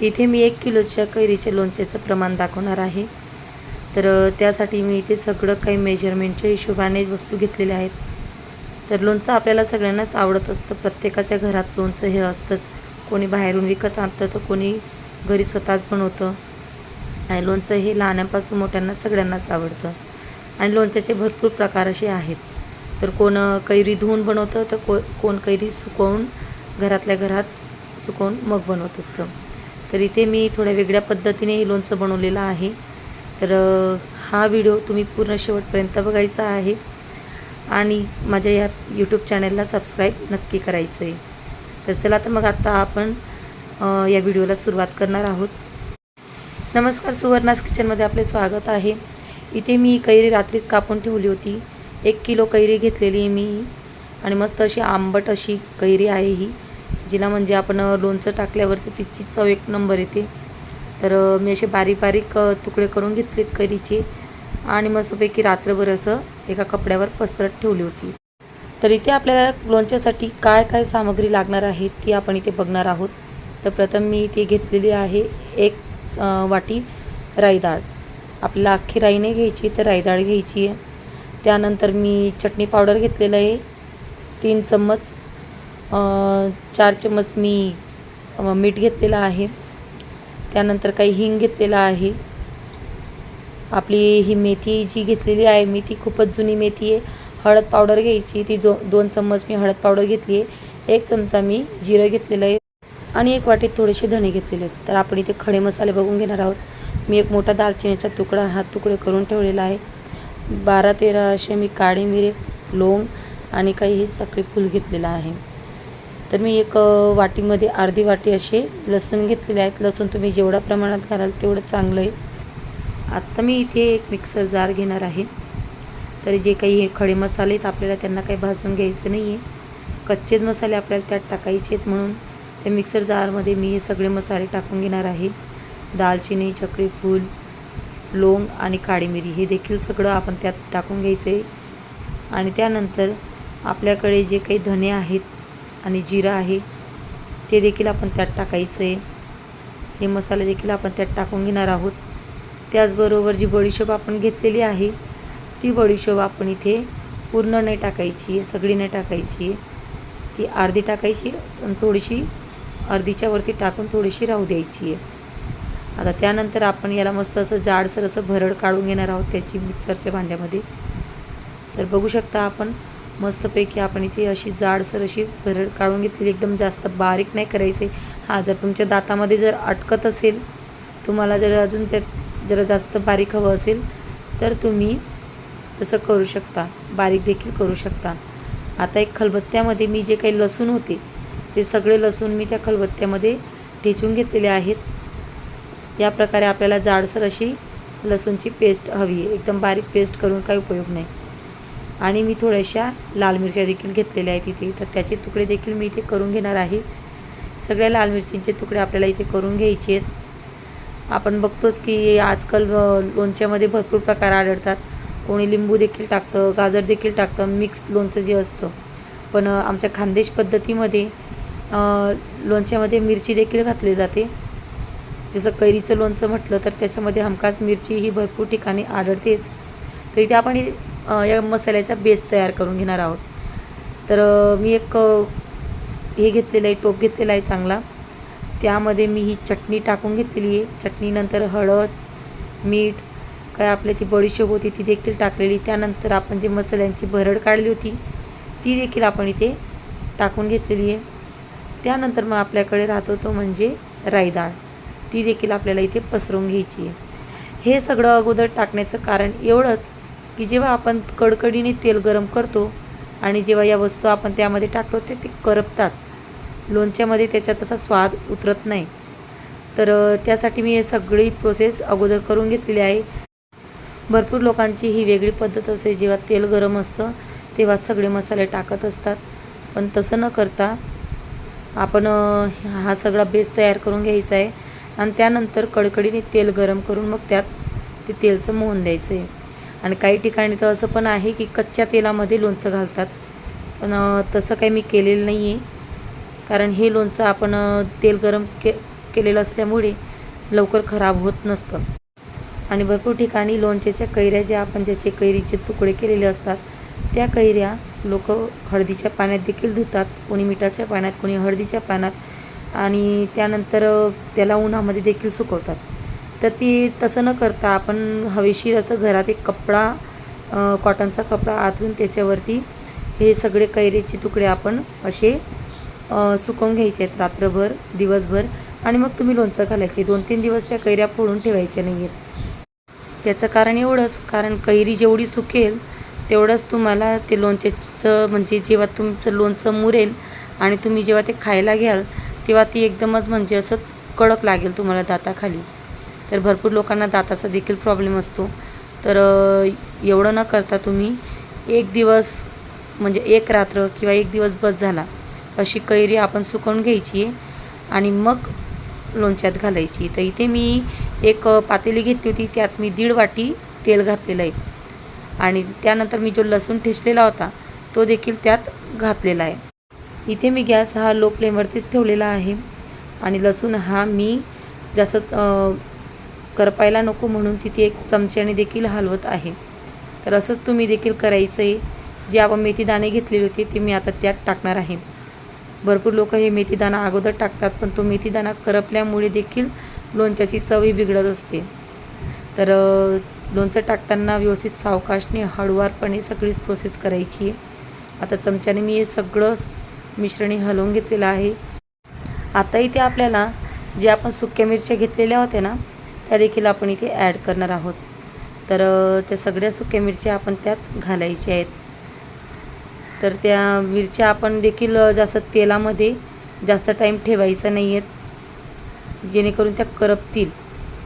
इथे मी एक किलोच्या कैरीच्या लोणच्याचं प्रमाण दाखवणार आहे. तर त्यासाठी मी इथे सगळं काही मेजरमेंटच्या हिशोबाने वस्तू घेतलेल्या आहेत. तर लोणचं आपल्याला सगळ्यांनाच आवडत असतं. प्रत्येकाच्या घरात लोणचं हे असतंच. कोणी बाहेरून विकत आणतं तर कोणी घरी स्वतःच बनवतं. आणि लोणचं हे लहानापासून मोठ्यांना सगळ्यांनाच आवडतं. आणि लोणच्याचे भरपूर प्रकार असे आहेत. तर कोण कैरी धुवून बनवतं तर को कोण कैरी सुकवून घरातल्या घरात सुकवून मग बनवत असतं. तर इथे मी थोड्या वेगळ्या पद्धतीने हे लोणचं बनवलेलं आहे. तर हा व्हिडिओ तुम्ही पूर्ण शेवटपर्यंत बघायचा आहे. आणि माझ्या या यूट्यूब चॅनलला सबस्क्राईब नक्की करायचं आहे तर चला तर मग आत्ता आपण या व्हिडिओला सुरुवात करणार आहोत. नमस्कार सुवर्णास किचनमध्ये आपले स्वागत आहे. इथे मी कैरी रात्रीच कापून ठेवली होती. एक किलो कैरी घेतलेली आहे मी. आणि मस्त अशी आंबट अशी कैरी आहे ही. जिला म्हणजे आपण लोणचं टाकल्यावरती तिची चव एक नंबर येते. तर मी असे बारीक बारीक तुकडे करून घेतलेत करीचे आणि मस्तपैकी रात्रभर असं एका कपड्यावर पसरत ठेवली होती. तर इथे आपल्याला लोणच्यासाठी काय काय सामग्री लागणार आहे ती आपण इथे बघणार आहोत. तर प्रथम मी इथे घेतलेली आहे एक वाटी राई डाळ. आपल्याला अख्खी राई नाही घ्यायची तर राई डाळ घ्यायची आहे. त्यानंतर मी चटणी पावडर घेतलेलं आहे. तीन चम्मच चार चम्मच मी मीठ घेतलेलं आहे. त्यानंतर काही हिंग घेतलेला आहे. आपली ही मेथी जी घेतलेली आहे मी ती खूपच जुनी मेथी आहे. हळद पावडर घ्यायची ती जो दोन चम्मच मी हळद पावडर घेतली आहे. एक चमचा मी जिरं घेतलेलं आहे आणि एक वाटीत थोडेसे धणे घेतलेले आहेत. तर आपण इथे खडे मसाले बघून घेणार आहोत. मी एक मोठा दालचिनीचा तुकडा हा तुकडे करून ठेवलेला आहे. बारा तेरा असे मी काळे मिरे लोंग आणि काही हे सगळे फूल घेतलेलं आहे. तर मी एक वाटीमध्ये अर्धी वाटी असे लसूण घेतलेले आहेत. लसूण तुम्ही जेवढ्या प्रमाणात घालाल तेवढं चांगलं आहे. आत्ता मी इथे एक मिक्सर जार घेणार आहे. तर जे काही हे खडे मसाले आहेत आपल्याला त्यांना काही भाजून घ्यायचं नाही आहे कच्चेच मसाले आपल्याला त्यात टाकायचे आहेत म्हणून त्या मिक्सर जारमध्ये मी हे सगळे मसाले टाकून घेणार आहे. दालचिनी चक्री फूल लोंग आणि काळी मिरी हे देखील सगळं आपण त्यात टाकून घ्यायचं आहे आणि त्यानंतर आपल्याकडे जे काही धने आहेत आणि जिरं आहे ते देखील आपण त्यात टाकायचं आहे. हे मसाले देखील आपण त्यात टाकून घेणार आहोत. त्याचबरोबर जी बडीशोप आपण घेतलेली आहे ती बडीशोप आपण इथे पूर्ण नाही टाकायची आहे सगळी नाही टाकायची आहे. ती अर्धी टाकायची आणि थोडीशी अर्धीच्या वरती टाकून थोडीशी राहू द्यायची आहे. आता त्यानंतर आपण याला मस्त असं जाडसर असं भरड काढून घेणार आहोत त्याची मिक्सरच्या भांड्यामध्ये. तर बघू शकता आपण मस्तपैकी आपण इथे अशी जाडसर अशी भरड काढून घेतलेली एकदम जास्त बारीक नाही करायचे. हा जर तुमच्या दातामध्ये जर अटकत असेल तुम्हाला जर अजून जर जरा जास्त बारीक हवं असेल तर तुम्ही तसं करू शकता. बारीक देखील करू शकता. आता एक खलबत्त्यामध्ये मी जे काही लसूण होते ते सगळे लसूण मी त्या खलबत्त्यामध्ये ठेचून घेतलेले आहेत. या प्रकारे आपल्याला जाडसर अशी लसूणची पेस्ट हवी आहे. एकदम बारीक पेस्ट करून काही उपयोग नाही. आणि मी थोड्याशा लाल मिरच्या देखील घेतलेल्या आहेत इथे. तर त्याचे तुकडे देखील मी इथे करून घेणार आहे. सगळ्या लाल मिरचींचे तुकडे आपल्याला इथे करून घ्यायचे आहेत. आपण बघतोच की आजकाल लोणच्यामध्ये भरपूर प्रकार आढळतात. कोणी लिंबू देखील टाकतं गाजर देखील टाकतं मिक्स लोणचं जे असतं. पण आमच्या खानदेश पद्धतीमध्ये लोणच्यामध्ये मिरची देखील घातली जाते. जसं कैरीचं लोणचं म्हटलं तर त्याच्यामध्ये हमखास मिरची ही भरपूर ठिकाणी आढळतेच. तर इथे आपण या मसाल्याचा बेस तयार करून घेणार आहोत. तर मी एक हे घेतलेलं आहे टोप घेतलेला आहे चांगला. त्यामध्ये मी ही चटणी टाकून घेतलेली आहे. चटणीनंतर हळद मीठ काय आपली ती बडीशोप होती ती देखील टाकलेली. त्यानंतर आपण जे मसाल्यांची भरड काढली होती ती देखील आपण इथे टाकून घेतलेली आहे. त्यानंतर मग आपल्याकडे राहतो तो म्हणजे राई डाळ. ती देखील आपल्याला इथे पसरून घ्यायची आहे. हे सगळं अगोदर टाकण्याचं कारण एवढंच की जेव्हा आपण कडकडीने तेल गरम करतो आणि जेव्हा या वस्तू आपण त्यामध्ये टाकतो ते ते करपतात. लोणच्यामध्ये त्याचा तसा स्वाद उतरत नाही. तर त्यासाठी मी हे सगळी प्रोसेस अगोदर करून घेतलेली आहे. भरपूर लोकांची ही वेगळी पद्धत असते. जेव्हा तेल गरम असतं तेव्हा सगळे मसाले टाकत असतात. पण तसं न करता आपण हा सगळा बेस तयार करून घ्यायचा आहे. आणि त्यानंतर कडकडीने तेल गरम करून मग त्यात ते तेलचं मोहन द्यायचं आहे आणि काही ठिकाणी तर असं पण आहे की कच्च्या तेलामध्ये लोणचं घालतात. पण तसं काही मी केलेलं नाही आहे कारण हे लोणचं आपण तेल गरम के केलेलं असल्यामुळे लवकर खराब होत नसतं. आणि भरपूर ठिकाणी लोणच्याच्या कैऱ्या ज्या आपण ज्याचे कैरीचे तुकडे केलेले असतात त्या कैऱ्या लोक हळदीच्या पाण्यात देखील धुतात. कोणी मिठाच्या पाण्यात कोणी हळदीच्या पाण्यात. आणि त्यानंतर त्याला उन्हामध्ये देखील सुकवतात. तर ती तसं न करता आपण हवेशीर असं घरात एक कपडा कॉटनचा कपडा आतून त्याच्यावरती हे सगळे कैरेचे तुकडे आपण असे सुकवून घ्यायचे आहेत रात्रभर दिवसभर. आणि मग तुम्ही लोणचं घालायचे. दोन तीन दिवस त्या कैऱ्या फोडून ठेवायच्या नाही आहेत त्याचं कारण एवढंच कारण कैरी जेवढी सुकेल तेवढंच तुम्हाला ते लोणच्याचं म्हणजे जेव्हा तुमचं लोणचं मुरेल आणि तुम्ही जेव्हा ते खायला घ्याल तेव्हा ती एकदमच म्हणजे असं कडक लागेल तुम्हाला दाताखाली. तर भरपूर लोकांना दाताचा देखील प्रॉब्लेम असतो. तर एवढं न करता तुम्ही एक दिवस म्हणजे एक रात्र किंवा एक दिवस बस झाला अशी कैरी आपण सुकवून घ्यायची आहे आणि मग लोणच्यात घालायची. तर इथे मी एक पातेली घेतली होती त्यात मी दीड वाटी तेल घातलेलं आहे. आणि त्यानंतर मी जो लसूण ठेचलेला होता तो देखील त्यात घातलेला आहे. इथे मी गॅस हा लो फ्लेमवरतीच ठेवलेला आहे. आणि लसूण हा मी जास्त करपायला नको म्हणून तिथे एक चमच्याने देखील हलवत आहे. तर असंच तुम्ही देखील करायचं आहे जे आपण मेथीदाणे घेतलेले होते ते मी आता त्यात टाकणार आहे. भरपूर लोक हे मेथीदाणा अगोदर टाकतात पण तो मेथीदाणा करपल्यामुळे देखील लोणच्याची चवही बिघडत असते. तर लोणचं टाकताना व्यवस्थित सावकाशने हळुवारपणे सगळीच प्रोसेस करायची. आहे आता चमच्याने मी हे सगळं मिश्रणी हलवून घेतलेलं आहे. आता इथे आपल्याला जे आपण सुक्या मिरच्या घेतलेल्या होत्या ना त्या देखील आपण इथे ॲड करणार आहोत. तर त्या सगळ्या सुक्या मिरच्या आपण त्यात घालायच्या आहेत. तर त्या मिरच्या आपण देखील जास्त तेलामध्ये जास्त टाईम ठेवायचा नाही आहेत जेणेकरून त्या करपतील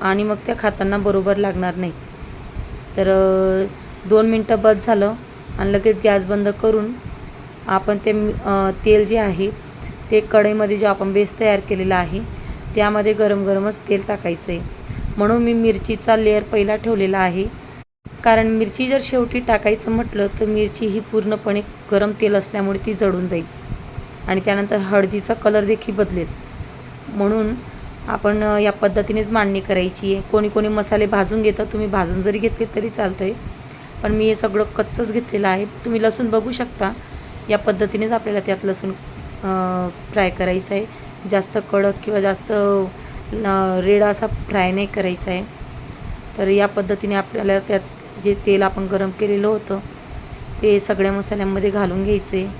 आणि मग त्या खाताना बरोबर लागणार नाही. तर दोन मिनटं बस झालं आणि लगेच गॅस बंद करून आपण ते तेल जे आहे ते कढईमध्ये जो आपण बेस तयार केलेला आहे त्यामध्ये गरम गरमच तेल टाकायचं आहे म्हणून मी मिरचीचा लेअर पहिला ठेवलेला आहे. कारण मिरची जर शेवटी टाकायचं म्हटलं तर मिरची ही पूर्णपणे गरम तेल असल्यामुळे ती जळून जाईल. आणि त्यानंतर हळदीचा कलर देखील बदलेल. म्हणून आपण या पद्धतीनेच मांडणी करायची आहे. कोणी कोणी मसाले भाजून घेतं तुम्ही भाजून जरी घेतले तरी चालतं आहे पण मी हे सगळं कच्चंच घेतलेलं आहे. तुम्ही लसूण बघू शकता. या पद्धतीनेच आपल्याला त्यात लसूण फ्राय करायचं आहे. जास्त कडक किंवा जास्त न- रेड असा फ्राय नाही करायचा आहे. तर या पद्धतीने आपल्याला त्यात जे तेल आपण गरम केलेलं होतं ते सगळ्या मसाल्यांमध्ये घालून घ्यायचे.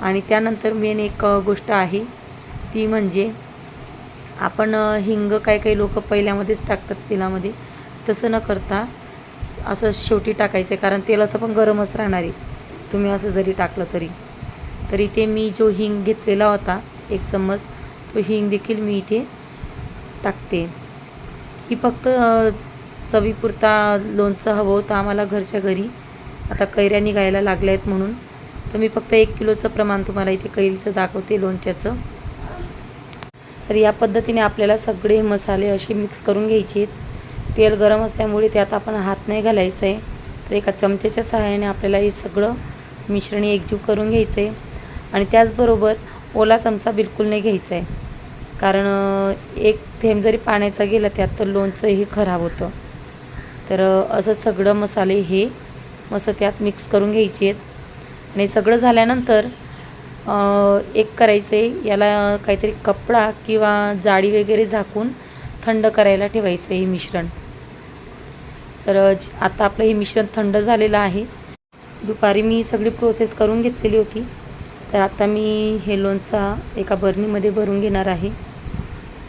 आणि त्यानंतर मेन एक गोष्ट आहे ती म्हणजे आपण हिंग काही काही लोक पहिल्यामध्येच टाकतात तेलामध्ये. तसं न करता असं शेवटी टाकायचं आहे कारण तेल असं पण गरमच राहणार आहे. तुम्ही असं जरी टाकलं तरी. तर इथे मी जो हिंग घेतलेला होता एक चम्मच तो हिंग देखील मी इथे टाकते. ही फक्त चवीपुरता लोणचं हवं होतं आम्हाला घरच्या घरी. आता कैऱ्या निघायला लागल्या आहेत म्हणून. तर मी फक्त एक किलोचं प्रमाण तुम्हाला इथे कैरीचं दाखवते लोणच्याचं. तर या पद्धतीने आपल्याला सगळे मसाले असे मिक्स करून घ्यायचे आहेत. तेल गरम असल्यामुळे त्यात आपण हात नाही घालायचं आहे. तर एका चमच्याच्या सहाय्याने आपल्याला हे सगळं मिश्रण एकजीव करून घ्यायचं आहे. आणि त्याचबरोबर ओला चमचा बिलकुल नाही घ्यायचा आहे. कारण एक थेंब जरी पाण्याचा गेला त्यात तर लोणचं हे खराब होतं. तर असं सगळं मसाले हे मस्त त्यात मिक्स करून घ्यायचे आहेत. आणि सगळं झाल्यानंतर एक करायचं आहे याला काहीतरी कपडा किंवा जाळी वगैरे झाकून थंड करायला ठेवायचं आहे हे मिश्रण. तर आता आपलं हे मिश्रण थंड झालेलं आहे. दुपारी मी सगळी प्रोसेस करून घेतलेली होती. तर आता मी हे लोणचा एका बरणीमध्ये भरून घेणार आहे.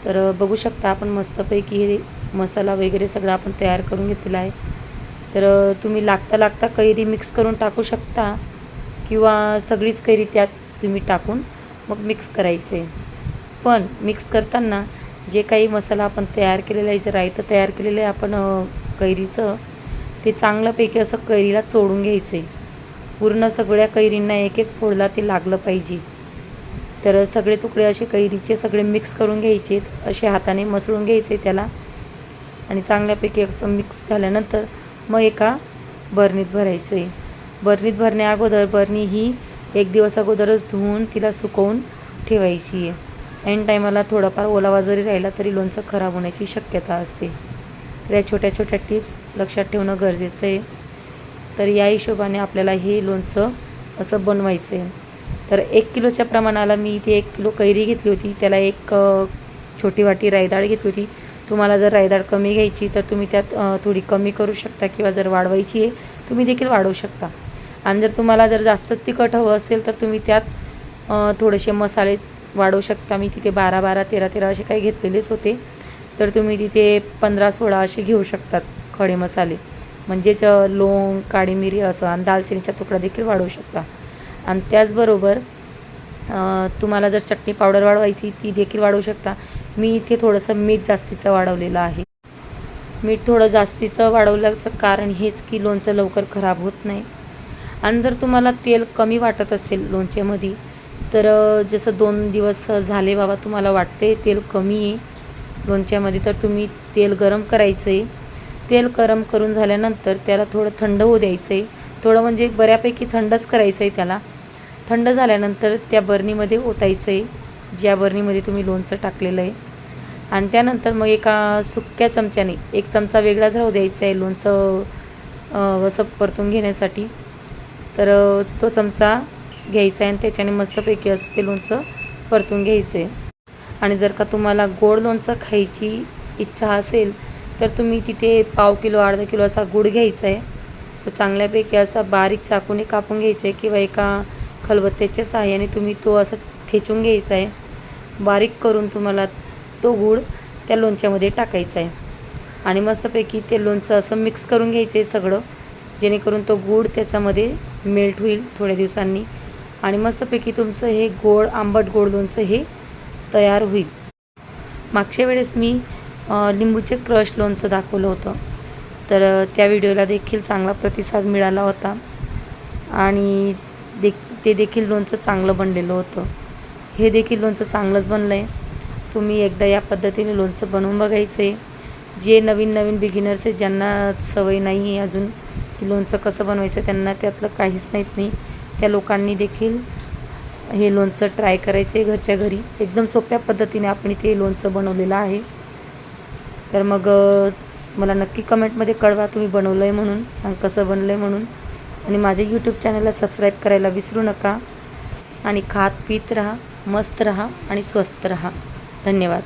तर बघू शकता आपण मस्तपैकी हे मसाला वगैरे सगळं आपण तयार करून घेतलेला आहे. तर तुम्ही लागता लागता कैरी मिक्स करून टाकू शकता किंवा सगळीच कैरी त्यात तुम्ही टाकून मग मिक्स करायचं. आहे पण मिक्स करताना जे काही मसाला आपण तयार केलेला आहे जे रायतं तयार केलेलं आहे आपण कैरीचं ते चांगल्यापैकी असं कैरीला चोडून घ्यायचं. आहे पूर्ण सगळ्या कैरींना एक एक फोडला ते लागलं पाहिजे. तर सगळे तुकडे असे कैरीचे सगळे मिक्स करून घ्यायचे असे हाताने मसळून घ्यायचे त्याला. आणि चांगल्यापैकी असं मिक्स झाल्यानंतर मग एका बरणीत भरायचं. आहे बरणीत भरण्या अगोदर बरणी ही एक दिवस अगोदरच धुवून तिला सुकवून ठेवायची. आहे ऐन टायमाला थोडाफार ओलावा जरी राहिला तरी लोणचं खराब होण्याची शक्यता असते. तर या छोट्या छोट्या टिप्स लक्षात ठेवणं गरजेचं आहे. तर या हिशोबाने आपल्याला हे लोणचं असं बनवायचं आहे तर एक किलोच्या प्रमाणाला मी इथे एक किलो कैरी घेतली होती. त्याला एक छोटी वाटी रायदाळ घेतली होती. तुम्हाला जर रायदाळ कमी घ्यायची तर तुम्ही त्यात थोडी कमी करू शकता किंवा जर वाढवायची आहे तुम्ही देखील वाढवू शकता. आणि जर तुम्हाला जर जास्त तिखट हवं असेल तर तुम्ही त्यात थोडेसे मसाले वाढवू शकता. मी तिथे बारा बारा तेरा तेरा असे काही घेतलेलेच होते. तर तुम्ही तिथे पंधरा सोळा असे घेऊ शकतात खडे मसाले. म्हणजेच लोंग काळी मिरी असं आणि दालचिनीचा तुकडा देखील वाढवू शकता. आणि त्याचबरोबर तुम्हाला जर चटणी पावडर वाढवायची ती देखील वाढवू शकता. मी इथे थोडंसं मीठ जास्तीचं वाढवलेलं आहे. मीठ थोडं जास्तीचं वाढवल्याचं कारण हेच की लोणचं लवकर खराब होत नाही. आणि जर तुम्हाला तेल कमी वाटत असेल लोणच्यामध्ये तर जसं दोन दिवस झाले बाबा तुम्हाला वाटते तेल कमी आहे लोणच्यामध्ये तर तुम्ही तेल गरम करायचं आहे तेल गरम करून झाल्यानंतर त्याला थोडं थंड होऊ द्यायचं आहे थोडं म्हणजे बऱ्यापैकी थंडच करायचं आहे त्याला. थंड झाल्यानंतर त्या बरणीमध्ये ओतायचं आहे ज्या बरणीमध्ये तुम्ही लोणचं टाकलेलं आहे. आणि त्यानंतर मग एका सुक्या चमच्याने एक चमचा वेगळाच राहू द्यायचा आहे लोणचं असं परतून घेण्यासाठी. तर तो चमचा घ्यायचा आहे आणि त्याच्याने मस्तपैकी असं ते लोणचं परतून घ्यायचं आहे आणि जर का तुम्हाला गोड लोणचं खायची इच्छा असेल तर तुम्ही तिथे पाव किलो अर्धा किलो असा गुड घ्यायचा आहे. तो चांगल्यापैकी असा बारीक चाकूने कापून घ्यायचा आहे किंवा एका खलबत्त्याच्या सहाय्याने तुम्ही तो असं ठेचून घ्यायचा आहे. बारीक करून तुम्हाला तो गूळ त्या लोणच्यामध्ये टाकायचा आहे. आणि मस्तपैकी ते लोणचं असं मिक्स करून घ्यायचं आहे सगळं जेणेकरून तो गूळ त्याच्यामध्ये मेल्ट होईल थोड्या दिवसांनी. आणि मस्तपैकी तुमचं हे गोड आंबट गोड लोणचं हे तयार होईल. मागच्या वेळेस मी लिंबूचे क्रश लोणचं दाखवलं होतं. तर त्या व्हिडिओला देखील चांगला प्रतिसाद मिळाला होता. आणि देख ते देखील लोणचं चांगलं बनलेलं होतं. हे देखील लोणचं चांगलंच बनलं आहे तुम्ही एकदा या पद्धतीने लोणचं बनवून बघायचं आहे जे नवीन नवीन बिगिनर्स आहेत ज्यांना सवय नाही आहे अजून की लोणचं कसं बनवायचं त्यांना त्यातलं काहीच माहीत नाही. त्या लोकांनी देखील हे लोणचं ट्राय करायचं आहे घरच्या घरी. एकदम सोप्या पद्धतीने आपण इथे हे लोणचं बनवलेलं आहे. तर मग मला नक्की कमेंटमध्ये कळवा तुम्ही बनवलं आहे म्हणून आणि कसं बनलं आहे म्हणून. आणि माझ्या यूट्यूब चॅनलला सबस्क्राईब करायला विसरू नका. आणि खात पीत राहा मस्त राहा आणि स्वस्त राहा. धन्यवाद.